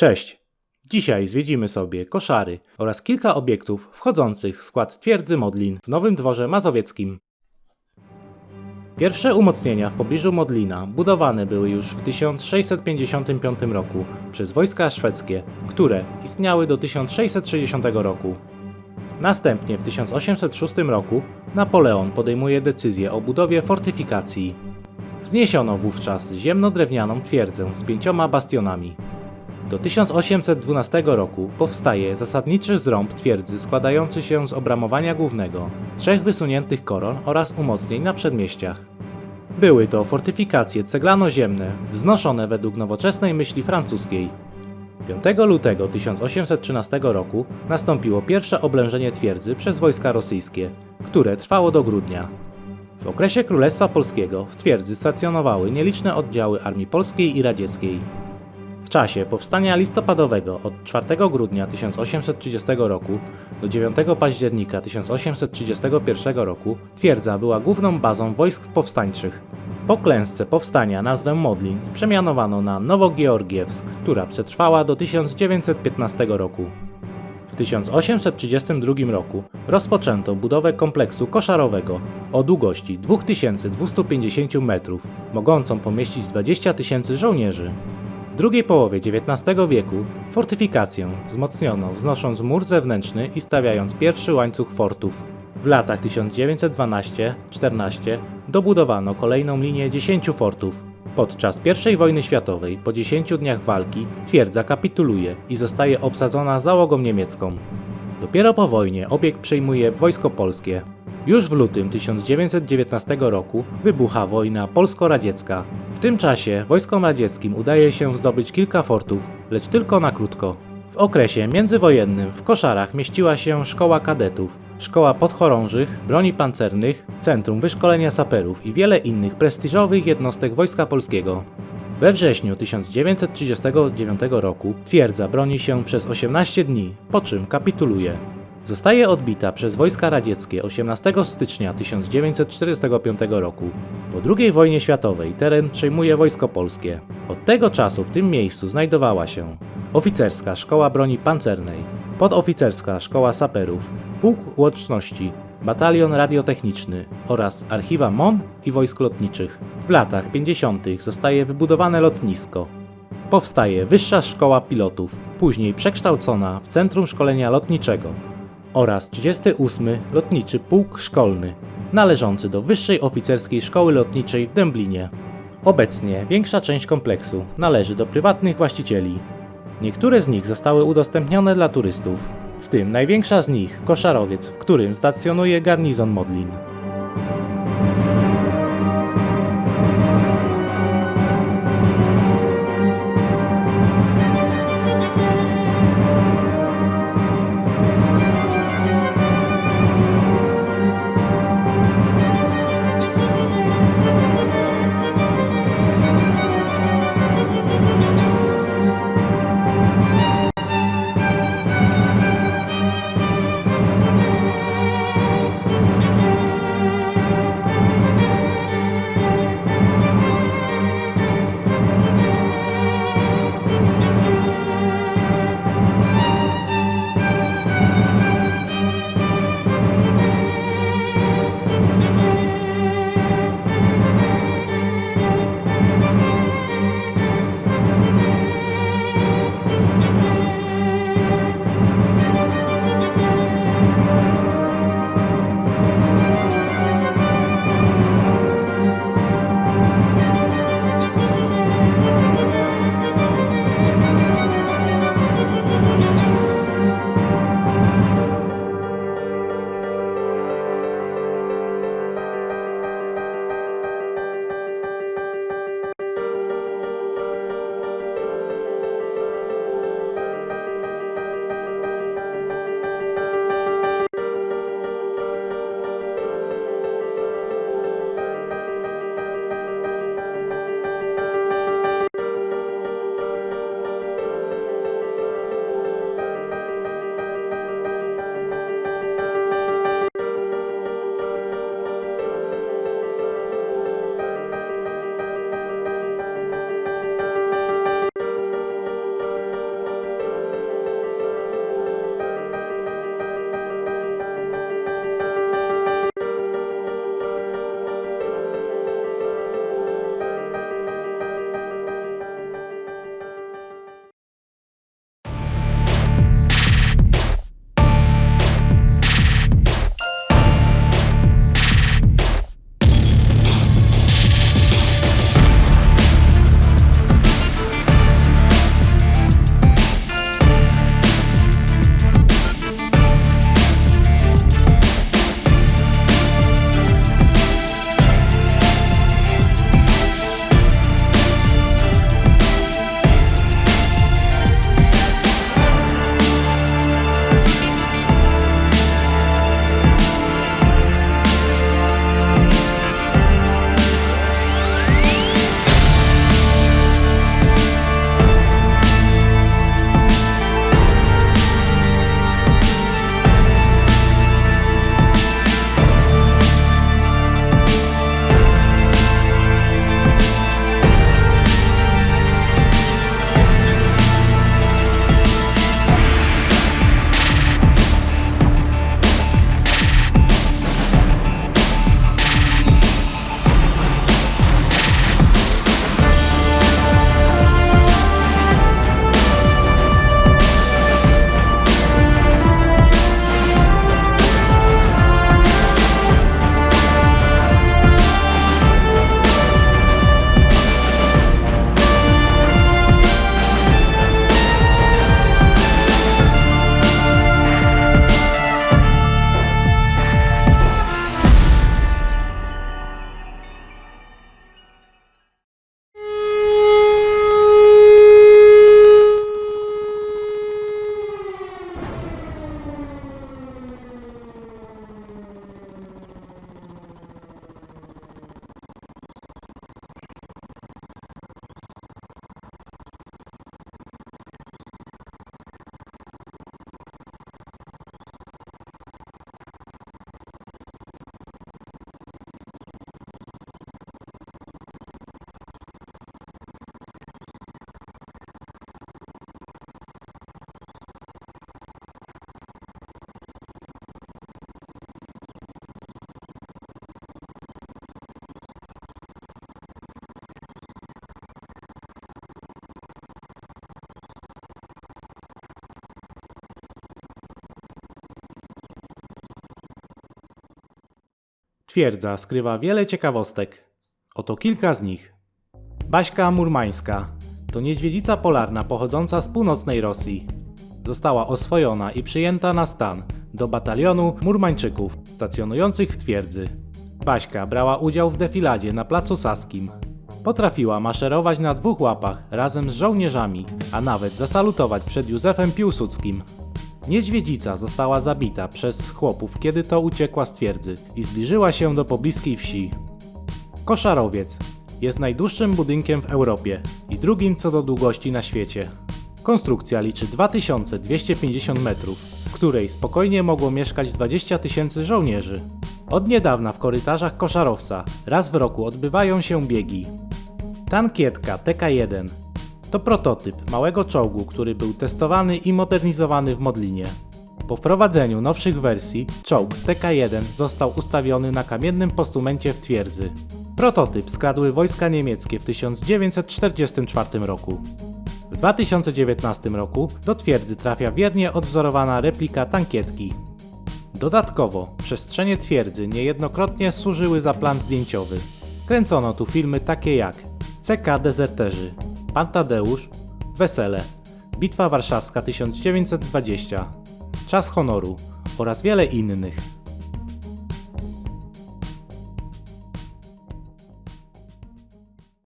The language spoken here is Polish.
Cześć! Dzisiaj zwiedzimy sobie koszary oraz kilka obiektów wchodzących w skład twierdzy Modlin w Nowym Dworze Mazowieckim. Pierwsze umocnienia w pobliżu Modlina budowane były już w 1655 roku przez wojska szwedzkie, które istniały do 1660 roku. Następnie w 1806 roku Napoleon podejmuje decyzję o budowie fortyfikacji. Wzniesiono wówczas ziemno-drewnianą twierdzę z pięcioma bastionami. Do 1812 roku powstaje zasadniczy zrąb twierdzy składający się z obramowania głównego, trzech wysuniętych koron oraz umocnień na przedmieściach. Były to fortyfikacje ceglano-ziemne, wznoszone według nowoczesnej myśli francuskiej. 5 lutego 1813 roku nastąpiło pierwsze oblężenie twierdzy przez wojska rosyjskie, które trwało do grudnia. W okresie Królestwa Polskiego w twierdzy stacjonowały nieliczne oddziały Armii Polskiej i Radzieckiej. W czasie powstania listopadowego od 4 grudnia 1830 roku do 9 października 1831 roku twierdza była główną bazą wojsk powstańczych. Po klęsce powstania nazwę Modlin przemianowano na Nowogeorgiewsk, która przetrwała do 1915 roku. W 1832 roku rozpoczęto budowę kompleksu koszarowego o długości 2250 metrów, mogącą pomieścić 20 tysięcy żołnierzy. Drugiej połowie XIX wieku fortyfikację wzmocniono wznosząc mur zewnętrzny i stawiając pierwszy łańcuch fortów. W latach 1912-14 dobudowano kolejną linię 10 fortów. Podczas I wojny światowej, po 10 dniach walki, twierdza kapituluje i zostaje obsadzona załogą niemiecką. Dopiero po wojnie obiekt przejmuje wojsko polskie. Już w lutym 1919 roku wybucha wojna polsko-radziecka. W tym czasie wojskom radzieckim udaje się zdobyć kilka fortów, lecz tylko na krótko. W okresie międzywojennym w Koszarach mieściła się szkoła kadetów, szkoła podchorążych, broni pancernych, centrum wyszkolenia saperów i wiele innych prestiżowych jednostek Wojska Polskiego. We wrześniu 1939 roku twierdza broni się przez 18 dni, po czym kapituluje. Zostaje odbita przez wojska radzieckie 18 stycznia 1945 roku. Po II wojnie światowej teren przejmuje wojsko polskie. Od tego czasu w tym miejscu znajdowała się oficerska szkoła broni pancernej, podoficerska szkoła saperów, pułk łączności, batalion radiotechniczny oraz archiwa MON i wojsk lotniczych. W latach 50. zostaje wybudowane lotnisko. Powstaje Wyższa Szkoła Pilotów, później przekształcona w Centrum Szkolenia Lotniczego oraz 38 Lotniczy Pułk Szkolny, należący do Wyższej Oficerskiej Szkoły Lotniczej w Dęblinie. Obecnie większa część kompleksu należy do prywatnych właścicieli. Niektóre z nich zostały udostępnione dla turystów, w tym największa z nich Koszarowiec, w którym stacjonuje garnizon Modlin. Twierdza skrywa wiele ciekawostek. Oto kilka z nich. Baśka Murmańska to niedźwiedzica polarna pochodząca z północnej Rosji. Została oswojona i przyjęta na stan do batalionu Murmańczyków stacjonujących w twierdzy. Baśka brała udział w defiladzie na Placu Saskim. Potrafiła maszerować na dwóch łapach razem z żołnierzami, a nawet zasalutować przed Józefem Piłsudskim. Niedźwiedzica została zabita przez chłopów, kiedy to uciekła z twierdzy i zbliżyła się do pobliskiej wsi. Koszarowiec jest najdłuższym budynkiem w Europie i drugim co do długości na świecie. Konstrukcja liczy 2250 metrów, w której spokojnie mogło mieszkać 20 tysięcy żołnierzy. Od niedawna w korytarzach Koszarowca raz w roku odbywają się biegi. Tankietka TK-1 to prototyp małego czołgu, który był testowany i modernizowany w Modlinie. Po wprowadzeniu nowszych wersji, czołg TK-1 został ustawiony na kamiennym postumencie w twierdzy. Prototyp skradły wojska niemieckie w 1944 roku. W 2019 roku do twierdzy trafia wiernie odwzorowana replika tankietki. Dodatkowo przestrzenie twierdzy niejednokrotnie służyły za plan zdjęciowy. Kręcono tu filmy takie jak CK Dezerterzy, Pan Tadeusz, Wesele, Bitwa Warszawska 1920, Czas Honoru oraz wiele innych.